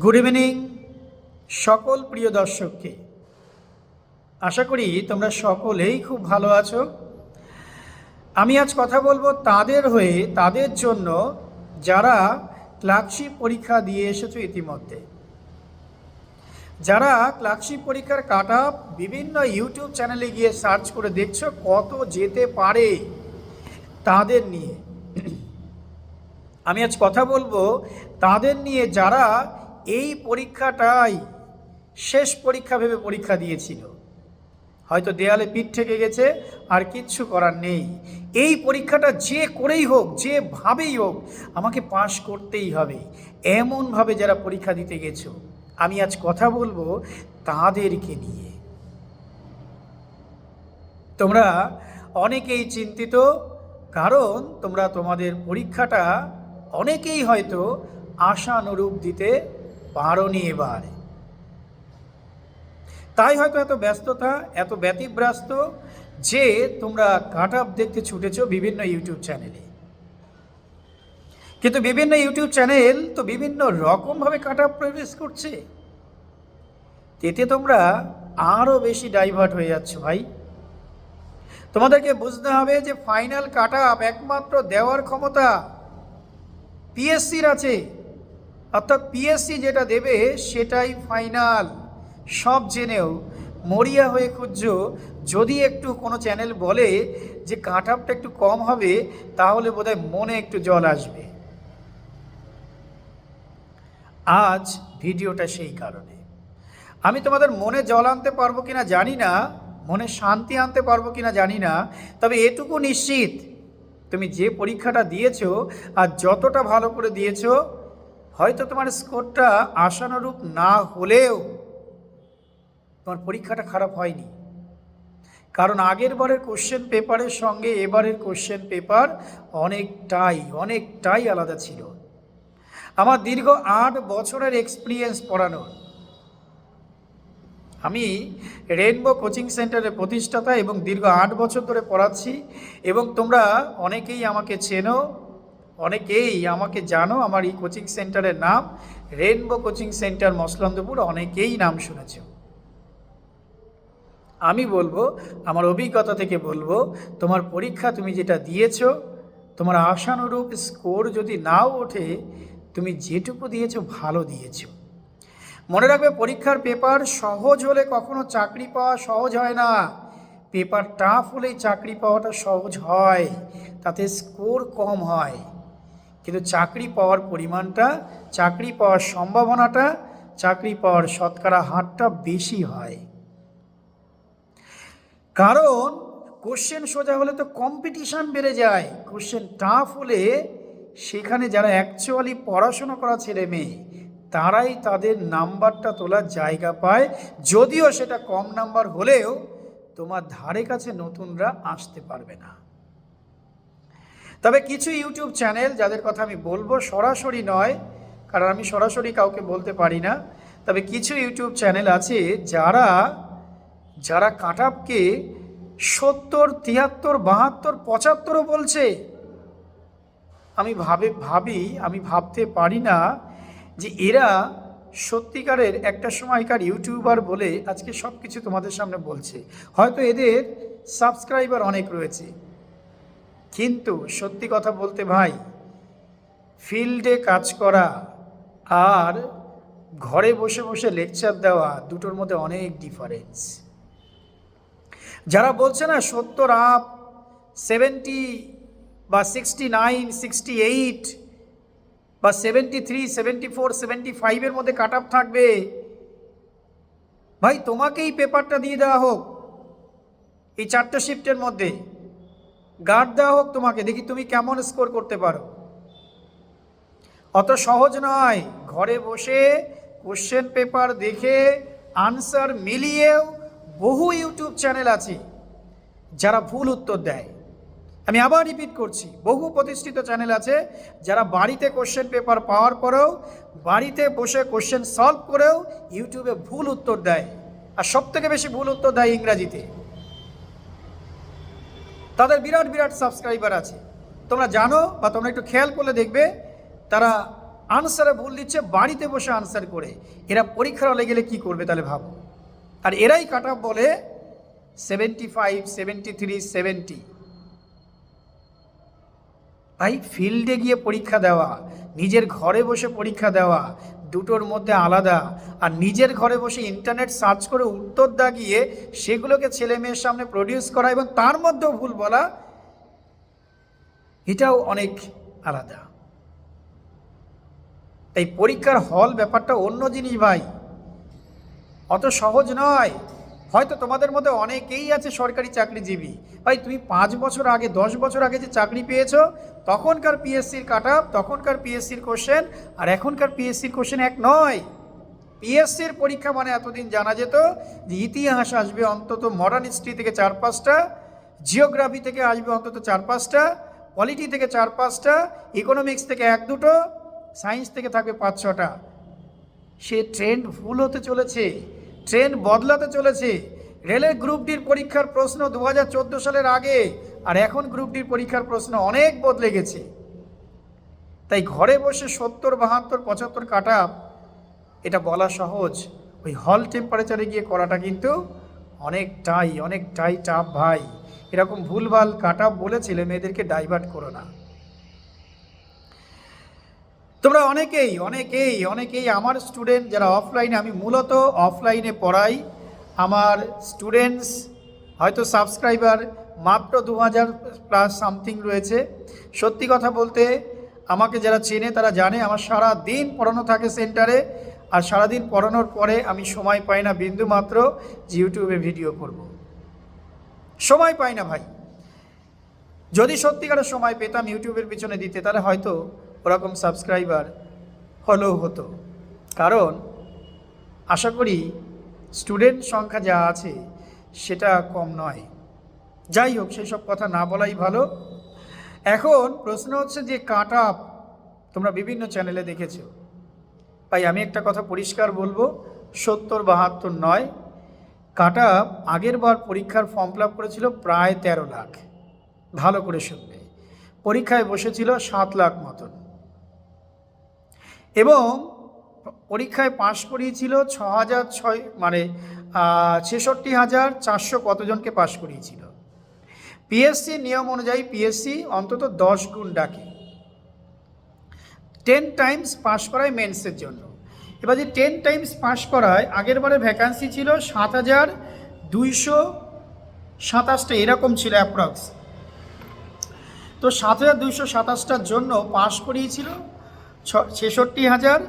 Good evening সকল প্রিয় দর্শককে। আশা করি তোমরা সকলেই খুব ভালো আছো। আমি আজ কথা বলব তাদের হয়ে, তাদের জন্য যারা ক্লার্কশিপ পরীক্ষা দিয়ে এসেছ ইতিমধ্যে। যারা ক্লার্কশিপ পরীক্ষার কাট বিভিন্ন ইউটিউব চ্যানেলে গিয়ে সার্চ করে দেখছ কত যেতে পারে তাদের নিয়ে। আমি আজ কথা বলব তাদের নিয়ে যারা এই পরীক্ষাটাই শেষ পরীক্ষা ভেবে পরীক্ষা দিয়েছিল। হয়তো দেয়ালে পিঠ থেকে গেছে, আর কিচ্ছু করার নেই। এই পরীক্ষাটা যে করেই হোক যেভাবেই হোক, আমাকে পাশ করতেই হবে। এমনভাবে যারা পরীক্ষা দিতে গেছো, আমি আজ কথা বলব তাদেরকে নিয়ে। তোমরা অনেকেই চিন্তিত, কারণ তোমরা তোমাদের পরীক্ষাটা অনেকেই হয়তো আশানুরূপ দিতে পারোনি এবার। তাই হয়তো এত ব্যস্ততা, এত ব্যতিব্যস্ত যে তোমরা কাট আপ দেখতে ছুটেছ বিভিন্ন ইউটিউব চ্যানেলে। কিন্তু বিভিন্ন ইউটিউব চ্যানেল তো বিভিন্ন রকমভাবে কাট আপ প্রবেশ করছে। এতে তোমরা আরও বেশি ডাইভার্ট হয়ে যাচ্ছ ভাই। তোমাদেরকে বুঝতে হবে যে ফাইনাল কাট আপ একমাত্র দেওয়ার ক্ষমতা পিএসসির আছে। অর্থাৎ পিএসসি যেটা দেবে সেটাই ফাইনাল সব জেনেও মরিয়া হয়ে খুঁজছো, যদি একটু কোনো চ্যানেল বলে যে কাট আপটা একটু কম হবে, তাহলে বোধহয় মনে একটু জল আসবে। আজ ভিডিওটা সেই কারণে। আমি তোমাদের মনে জল আনতে পারব কিনা জানি না, মনে শান্তি আনতে পারব কিনা জানি না, তবে এটুকু নিশ্চিত, তুমি যে পরীক্ষাটা দিয়েছ আর যতটা ভালো করে দিয়েছ হয়তো তোমার স্কোরটা আশানুরূপ না হলেও তোমার পরীক্ষাটা খারাপ হয়নি। কারণ আগের বারের কোশ্চেন পেপারের সঙ্গে এবারের কোশ্চেন পেপার অনেকটাই অনেকটাই আলাদা ছিল। আমার দীর্ঘ আট বছরের এক্সপিরিয়েন্স পড়ানোর। আমি রেনবো কোচিং সেন্টারের প্রতিষ্ঠাতা এবং দীর্ঘ আট বছর ধরে পড়াচ্ছি এবং তোমরা অনেকেই আমাকে চেনো। অনেকেই আমাকে জানো, আমার এই কোচিং সেন্টারের নাম রেনবো কোচিং সেন্টার মসলন্দপুর, অনেকেই নাম শুনেছ। আমি বলব, আমার অভিজ্ঞতা থেকে বলব, তোমার পরীক্ষা তুমি যেটা দিয়েছ, তোমার আশানুরূপ স্কোর যদি নাও ওঠে, তুমি যেটুকু দিয়েছ ভালো দিয়েছ। মনে রাখবে, পরীক্ষার পেপার সহজ হলে কখনো চাকরি পাওয়া সহজ হয় না। পেপার টাফ হলেই চাকরি পাওয়াটা সহজ হয়, তাতে স্কোর কম হয়। কিন্তু চাকরি পাওয়ার পরিমাণটা, চাকরি পাওয়ার সম্ভাবনাটা, চাকরি পাওয়ার শতকরা হারটা বেশি হয়। কারণ কোশ্চেন সোজা হলে তো কম্পিটিশান বেড়ে যায়। কোশ্চেন টাফ হলে সেখানে যারা অ্যাকচুয়ালি পড়াশোনা করা ছেলে মেয়ে, তারাই তাদের নাম্বারটা তোলার জায়গা পায়। যদিও সেটা কম নাম্বার হলেও তোমার ধারে কাছে নতুনরা আসতে পারবে না। তবে কিছু ইউটিউব চ্যানেল যাদের কথা আমি বলব সরাসরি নয়, কারণ আমি সরাসরি কাউকে বলতে পারি না, তবে কিছু ইউটিউব চ্যানেল আছে যারা যারা কাট আপকে সত্তর, তিয়াত্তর, বাহাত্তর, পঁচাত্তরও বলছে। আমি ভাবে, ভাবি, আমি ভাবতে পারি না যে এরা সত্যিকারের একটা সময়কার ইউটিউবার বলে আজকে সব কিছু তোমাদের সামনে বলছে। হয়তো এদের সাবস্ক্রাইবার অনেক রয়েছে। কিন্তু সত্যি কথা বলতে ভাই, ফিল্ডে কাজ করা আর ঘরে বসে বসে লেকচার দেওয়া দুটোর মধ্যে অনেক ডিফারেন্স যারা বলছে না সত্তর আপ সেভেন্টি বা সিক্সটি নাইন সিক্সটি এইট বা seventy three seventy four seventy ফাইভের মধ্যে কাট আপ থাকবে, ভাই তোমাকেই পেপারটা দিয়ে দেওয়া হোক, এই চারটে শিফটের মধ্যে। গার্ড দেওয়া হোক তোমাকে, দেখি তুমি কেমন স্কোর করতে পারো। অত সহজ নয়, ঘরে বসে কোশ্চেন পেপার দেখে আনসার মিলিয়েও বহু ইউটিউব চ্যানেল আছে যারা ভুল উত্তর দেয়। আমি আবার রিপিট করছি, বহু প্রতিষ্ঠিত চ্যানেল আছে যারা বাড়িতে কোশ্চেন পেপার পাওয়ার পরেও, বাড়িতে বসে কোশ্চেন সলভ করেও ইউটিউবে ভুল উত্তর দেয়। আর সব থেকে বেশি ভুল উত্তর দেয় ইংরাজিতে। তাদের বিরাট বিরাট সাবস্ক্রাইবার আছে। তোমরা জানো বা তোমরা একটু খেয়াল করলে দেখবে, তারা আনসারে ভুল দিচ্ছে, বাড়িতে বসে আনসার করে। এরা পরীক্ষার হলে গেলে কী করবে তাহলে ভাবো। আর এরাই কাট বলে seventy five seventy three seventy তাই ফিল্ডে গিয়ে পরীক্ষা দেওয়া, নিজের ঘরে বসে পরীক্ষা দেওয়া দুটোর মধ্যে আলাদা। আর নিজের ঘরে বসে ইন্টারনেট সার্চ করে উত্তর দাগিয়ে সেগুলোকে ছেলে মেয়ের সামনে প্রডিউস করা এবং তার মধ্যেও ভুল বলা, এটাও অনেক আলাদা। তাই পরীক্ষার হল ব্যাপারটা অন্য জিনিস ভাই। অত সহজ নয়। হয়তো তোমাদের মধ্যে অনেকেই আছে সরকারি চাকরিজীবী। ভাই, তুমি পাঁচ বছর আগে, দশ বছর আগে যে চাকরি পেয়েছ, তখনকার পিএসসির কাট আপ, তখনকার পিএসসির কোশ্চেন, আর এখনকার পিএসসির কোশ্চেন এক নয়। পিএসসির পরীক্ষা মানে এতদিন জানা যেত যে ইতিহাস আসবে অন্তত মডার্ন হিস্ট্রি থেকে চার পাঁচটা জিওগ্রাফি থেকে আসবে অন্তত চার পাঁচটা পলিটি থেকে চার পাঁচটা ইকোনমিক্স থেকে এক দুটো সায়েন্স থেকে থাকবে পাঁচ ছটা। সে ট্রেন্ড ভুল হতে চলেছে। ট্রেন্ড বদলাতে চলেছে। রেলের গ্রুপ ডির পরীক্ষার প্রশ্ন দু হাজার চোদ্দ সালের আগে, আর এখন গ্রুপ ডির পরীক্ষার প্রশ্ন অনেক বদলে গেছে। তাই ঘরে বসে সত্তর, বাহাত্তর, পঁচাত্তর কাটা, এটা বলা সহজ। ওই হল টেম্পারেচারে গিয়ে করাটা কিন্তু অনেকটাই অনেকটাই টাফ ভাই। এরকম ভুলভাল কাট বলে ছেলে মেয়েদেরকে ডাইভার্ট করো না। তোমরা অনেকেই অনেকেই অনেকেই আমার স্টুডেন্ট যারা অফলাইনে আমি মূলত অফলাইনে পড়াই। আমার স্টুডেন্টস হয়তো সাবস্ক্রাইবার মাত্র দু হাজার প্লাস সামথিং রয়েছে। সত্যি কথা বলতে, আমাকে যারা চেনে তারা জানে, আমার সারা দিন পড়ানো থাকে সেন্টারে আর সারাদিন পড়ানোর পরে আমি সময় পাই না বিন্দু মাত্র যে ইউটিউবে ভিডিও করব। সময় পাই না ভাই। যদি সত্যিকারের সময় পেতাম ইউটিউবের পিছনে দিতে, তাহলে হয়তো ওরকম সাবস্ক্রাইবার হলেও হতো। কারণ আশা করি স্টুডেন্ট সংখ্যা যা আছে সেটা কম নয়। যাই হোক, সেই সব কথা না বলাই ভালো। এখন প্রশ্ন হচ্ছে যে কাট আপ তোমরা বিভিন্ন চ্যানেলে দেখেছ। তাই আমি একটা কথা পরিষ্কার বলব, সত্তর বাহাত্তর নয়। কাট আপ আগের বার পরীক্ষার ফর্ম ফিল করেছিল প্রায় তেরো লাখ। ভালো করে শুনবে। পরীক্ষায় বসেছিল সাত লাখ মতন। এবং পরীক্ষায় পাশ করিয়েছিল ছ হাজার ছয় মানে ছেষট্টি হাজার চারশো কতজনকে পাশ করিয়েছিল। পিএসসি নিয়ম অনুযায়ী পিএসসি অন্তত দশ গুণ ডাকে। টেন টাইমস পাশ করায় মেন্সের জন্য। এবার যে টেন টাইমস পাশ করায়, আগের বারে ভ্যাকান্সি ছিল সাত হাজার দুইশো সাতাশটা, এরকম ছিল অ্যাপ্রক্স তো সাত হাজার দুইশো সাতাশটার জন্য পাশ করিয়েছিল ছেষট্টি হাজার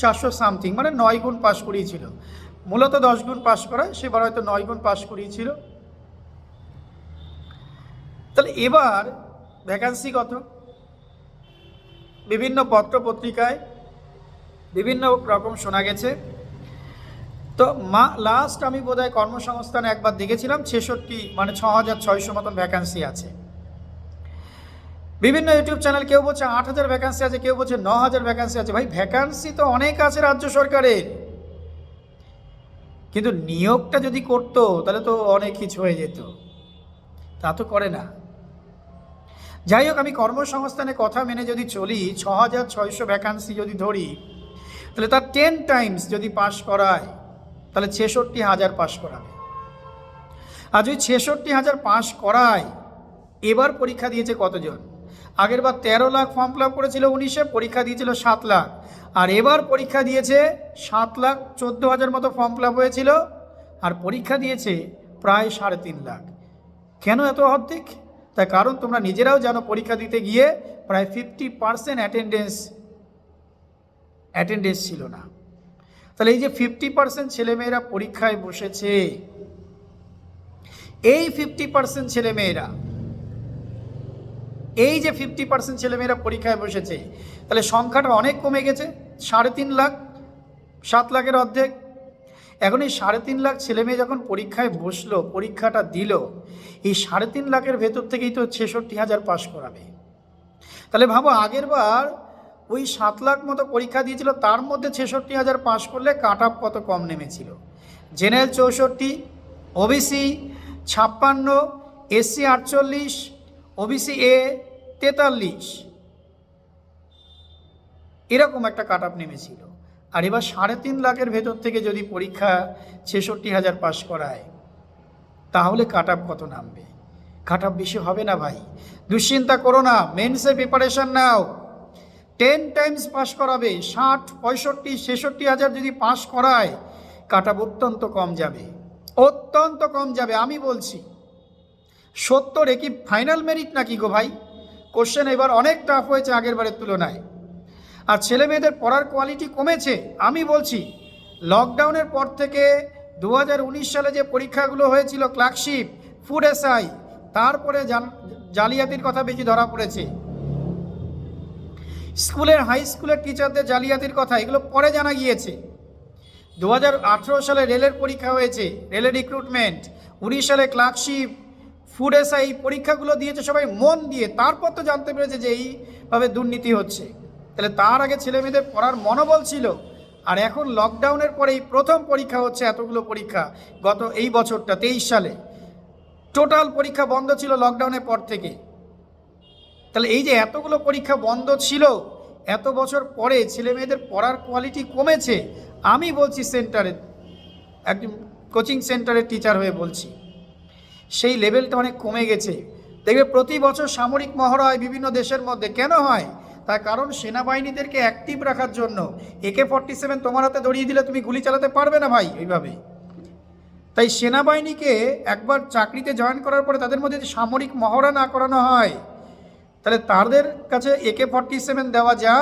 চারশো সামথিং মানে নয় গুণ পাশ করিয়েছিল মূলত দশ গুণ পাশ করায় সেবার হয়তো নয় গুণ পাশ করিয়েছিল তাহলে এবার ভ্যাকান্সি কত? বিভিন্ন পত্র পত্রিকায় বিভিন্ন রকম শোনা গেছে। তো মা লাস্ট আমি বোধহয় কর্মসংস্থানে একবার দেখেছিলাম, ছেষট্টি মানে ছ হাজার ছয়শো মতন ভ্যাকান্সি আছে। বিভিন্ন ইউটিউব চ্যানেল, কেউ বলছে আট হাজার ভ্যাকান্সি আছে, কেউ বলছে ন হাজার ভ্যাকান্সি আছে। ভাই ভ্যাকান্সি তো অনেক আছে রাজ্য সরকারের। কিন্তু নিয়োগটা যদি করতো, তাহলে তো অনেক কিছু হয়ে যেত। তা তো করে না। যাই হোক, আমি কর্মসংস্থানে কথা মেনে যদি চলি, ছ হাজার ছয়শো ভ্যাকান্সি যদি ধরি, তাহলে তার টেন টাইমস যদি পাস করায়, তাহলে ছেষট্টি হাজার পাস করাবে। আর যদি ছেষট্টি হাজার পাস করায়, এবার পরীক্ষা দিয়েছে কতজন? আগের বার তেরো লাখ ফর্ম ফিল আপ করেছিল উনিশে, পরীক্ষা দিয়েছিল সাত লাখ। আর এবার পরীক্ষা দিয়েছে সাত লাখ চোদ্দ হাজার মতো ফর্ম ফিল আপ হয়েছিল, আর পরীক্ষা দিয়েছে প্রায় সাড়ে তিন লাখ। কেন এত অর্ধেক তার কারণ তোমরা নিজেরাও জানো, পরীক্ষা দিতে গিয়ে প্রায় ফিফটি পার্সেন্ট অ্যাটেন্ডেন্স অ্যাটেন্ডেন্স ছিল না। তাহলে এই যে ফিফটি পার্সেন্ট ছেলেমেয়েরা পরীক্ষায় বসেছে, এই ফিফটি পার্সেন্ট ছেলেমেয়েরা এই যে ফিফটি পার্সেন্ট ছেলেমেয়েরা পরীক্ষায় বসেছে, তাহলে সংখ্যাটা অনেক কমে গেছে, সাড়ে তিন লাখ, সাত লাখের অর্ধেক। এখন এই সাড়ে তিন লাখ ছেলেমেয়ে যখন পরীক্ষায় বসল, পরীক্ষাটা দিল, এই সাড়ে তিন লাখের ভেতর থেকেই তো ছেষট্টি হাজার পাশ করাবে। তাহলে ভাবো আগের বার ওই সাত লাখ মতো পরীক্ষা দিয়েছিল, তার মধ্যে ছেষট্টি হাজার পাশ করলে কাট আপ কত কম নেমেছিল? জেনারেল চৌষট্টি, ওবিসি ছাপ্পান্ন, এসসি আটচল্লিশ ওবিসি এ তেতাল্লিশ। এরকম একটা কাট আপ নেমেছিল। আর এবার সাড়ে তিন লাখের ভেতর থেকে যদি পরীক্ষা ছেষট্টি হাজার পাশ করায়, তাহলে কাট আপ কত নামবে? কাট আপ বেশি হবে না ভাই। দুশ্চিন্তা করো না মেন্সের প্রিপারেশন নাও। টেন টাইমস পাস করাবে, ষাট, পঁয়ষট্টি, ছেষট্টি হাজার যদি পাস করায় কাট আপ অত্যন্ত কম যাবে। অত্যন্ত কম যাবে, আমি বলছি। সত্তর কি ফাইনাল মেরিট নাকি গো ভাই? কোশ্চেন এবার অনেক টাফ হয়েছে আগের বারের তুলনায়। আর ছেলে মেয়েদের পড়ার কোয়ালিটি কমেছে, আমি বলছি লকডাউনের পর থেকে দু হাজার উনিশ সালে যে পরীক্ষাগুলো হয়েছিল ক্লার্কশিপ ফুড এসআই তারপরে জালিয়াতির কথা বেশি ধরা পড়েছে। স্কুলের হাই স্কুলের টিচারদের জালিয়াতির কথা, এগুলো পরে জানা গিয়েছে। দু হাজার আঠারো সালে রেলের পরীক্ষা হয়েছে, রেলের রিক্রুটমেন্ট উনিশ সালে ক্লার্কশিপ ফুড এসআই পরীক্ষাগুলো দিয়েছে, সবাই মন দিয়ে। তারপর তো জানতে পেরেছে যে এইভাবে দুর্নীতি হচ্ছে। তাহলে তার আগে ছেলে মেয়েদের পড়ার মনোবল ছিল। আর এখন লকডাউনের পরে এই প্রথম পরীক্ষা হচ্ছে এতগুলো পরীক্ষা গত এই বছরটা, তেইশ সালে। টোটাল পরীক্ষা বন্ধ ছিল লকডাউনের পর থেকে। তাহলে এই যে এতগুলো পরীক্ষা বন্ধ ছিল, এত বছর পরে ছেলে মেয়েদের পড়ার কোয়ালিটি কমেছে, আমি বলছি সেন্টারে একজন কোচিং সেন্টারের টিচার হয়ে বলছি। সেই লেভেলটা অনেক কমে গেছে। দেখবে প্রতি বছর সামরিক মহড়া হয় বিভিন্ন দেশের মধ্যে কেন হয়? তার কারণ সেনাবাহিনীদেরকে অ্যাক্টিভ রাখার জন্য। একে ফর্টি সেভেন তোমার হাতে ধরিয়ে দিলে তুমি গুলি চালাতে পারবে না ভাই এইভাবে। তাই সেনাবাহিনীকে একবার চাকরিতে জয়েন করার পরে তাদের মধ্যে সামরিক মহড়া না করানো হয়, তাহলে তাদের কাছে একে ফর্টি সেভেন দেওয়া যা,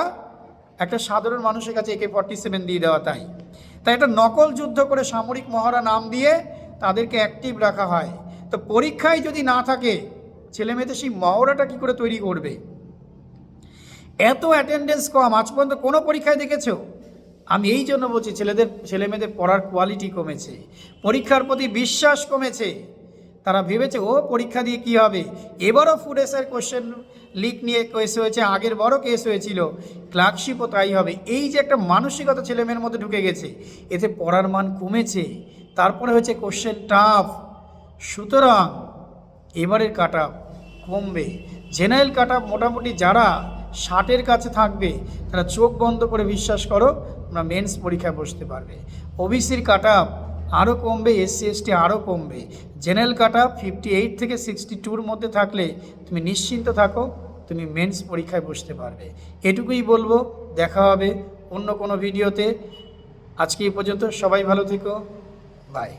একটা সাধারণ মানুষের কাছে একে ফর্টি সেভেন দিয়ে দেওয়া তাই। তাই একটা নকল যুদ্ধ করে সামরিক মহড়া নাম দিয়ে তাদেরকে অ্যাক্টিভ রাখা হয়। তো পরীক্ষায় যদি না থাকে, ছেলে মেয়েদের সেই মহড়াটা কী করে তৈরি করবে? এত অ্যাটেন্ডেন্স কম, আজ পর্যন্ত কোনো পরীক্ষায় দেখেছ? আমি এই জন্য বলছি, ছেলেদের, ছেলে মেয়েদের পড়ার কোয়ালিটি কমেছে, পরীক্ষার প্রতি বিশ্বাস কমেছে। তারা ভেবেছে, ও, পরীক্ষা দিয়ে কি হবে? এবারও ফুড এসের কোশ্চেন লিক নিয়ে কেস হয়েছে, আগের বড় কেস হয়েছিল। ক্লার্কশিপও তাই হবে। এই যে একটা মানসিকতা ছেলে মেয়ের মধ্যে ঢুকে গেছে, এতে পড়ার মান কমেছে। তারপরে হয়েছে কোশ্চেন টাফ সুতরাং এবারের কাট কমবে। জেনারেল কাট মোটামুটি যারা ষাটের কাছে থাকবে, তারা চোখ বন্ধ করে বিশ্বাস করো, তোমরা মেন্স পরীক্ষায় বসতে পারবে। ওবিসির কাট আরও কমবে, এসসি, এসটি আরও কমবে। জেনারেল কাট ফিফটি এইট থেকে সিক্সটি টুর মধ্যে থাকলে তুমি নিশ্চিন্ত থাকো, তুমি মেন্স পরীক্ষায় বসতে পারবে। এটুকুই বলব, দেখা হবে অন্য কোনো ভিডিওতে। আজকে এই পর্যন্ত সবাই ভালো থেকো। বাই।